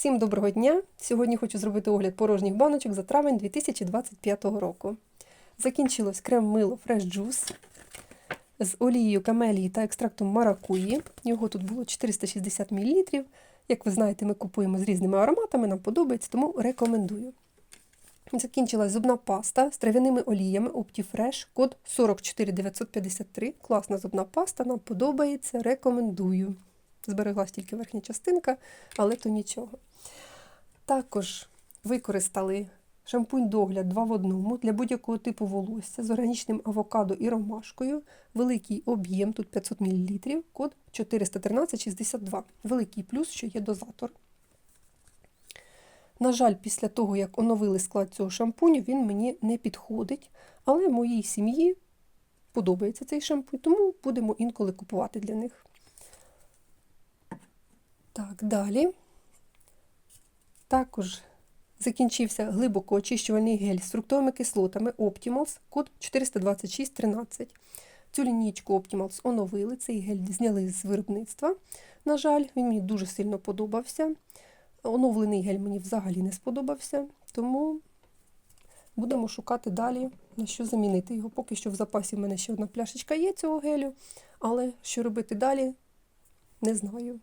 Всім доброго дня! Сьогодні хочу зробити огляд порожніх баночок за травень 2025 року. Закінчилось крем-мило Fresh Juice з олією камелії та екстрактом маракуї. Його тут було 460 мл. Як ви знаєте, ми купуємо з різними ароматами, нам подобається, тому рекомендую. Закінчилась зубна паста з трав'яними оліями OptiFresh, код 44953. Класна зубна паста, нам подобається, рекомендую. Збереглась тільки верхня частинка, але то нічого. Також використали шампунь догляд 2 в одному для будь-якого типу волосся з органічним авокадо і ромашкою. Великий об'єм, тут 500 мл, код 41362. Великий плюс, що є дозатор. На жаль, після того, як оновили склад цього шампуню, він мені не підходить, але моїй сім'ї подобається цей шампунь, тому будемо інколи купувати для них. Так, далі. Також закінчився глибоко очищувальний гель з фруктовими кислотами Optimals, код 42613. Цю лінійку Optimals оновили, цей гель зняли з виробництва. На жаль, він мені дуже сильно подобався. Оновлений гель мені взагалі не сподобався, тому будемо шукати далі, на що замінити його. Поки що в запасі в мене ще одна пляшечка є цього гелю, але що робити далі, не знаю.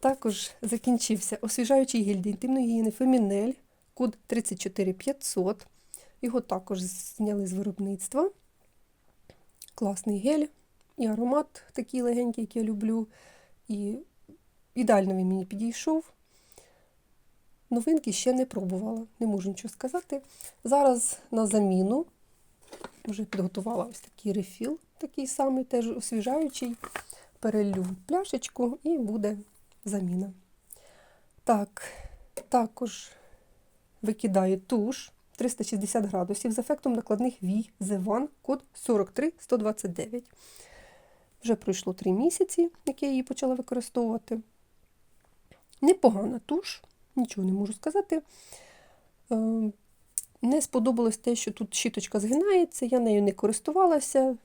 Також закінчився освіжаючий гель для Фемінель, код 34500. Його також зняли з виробництва. Класний гель і аромат такий легенький, який я люблю. І ідеально він мені підійшов. Новинки ще не пробувала, не можу нічого сказати. Зараз на заміну вже підготувала ось такий рефіл, такий самий, теж освіжаючий. Перелю пляшечку і буде заміна. Так, також викидаю туш 360 градусів з ефектом накладних вій The One, код 43129. Вже пройшло 3 місяці, як я її почала використовувати. Непогана туш, нічого не можу сказати. Не сподобалось те, що тут щіточка згинається, я нею не користувалася.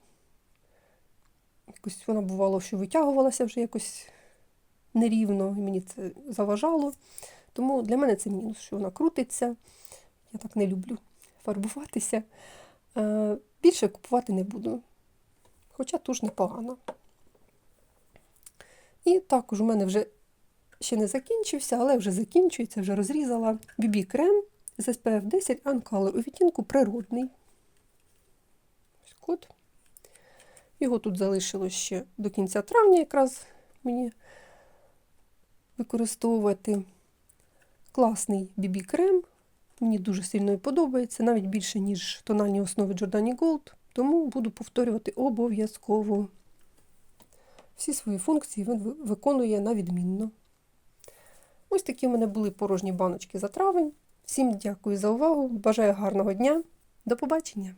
Якось вона бувало, що витягувалася вже якось нерівно, і мені це заважало. Тому для мене це мінус, що вона крутиться. Я так не люблю фарбуватися. Більше купувати не буду. Хоча туш непогана. І також у мене вже ще не закінчився, але вже закінчується, вже розрізала BB крем з SPF 10 Uncolor у відтінку природний. Ось. Його тут залишилось ще до кінця травня, якраз мені використовувати. Класний BB крем. Мені дуже сильно подобається, навіть більше, ніж тональні основи Giordani Gold, тому буду повторювати обов'язково. Всі свої функції він виконує на відмінно. Ось такі в мене були порожні баночки за травень. Всім дякую за увагу. Бажаю гарного дня. До побачення!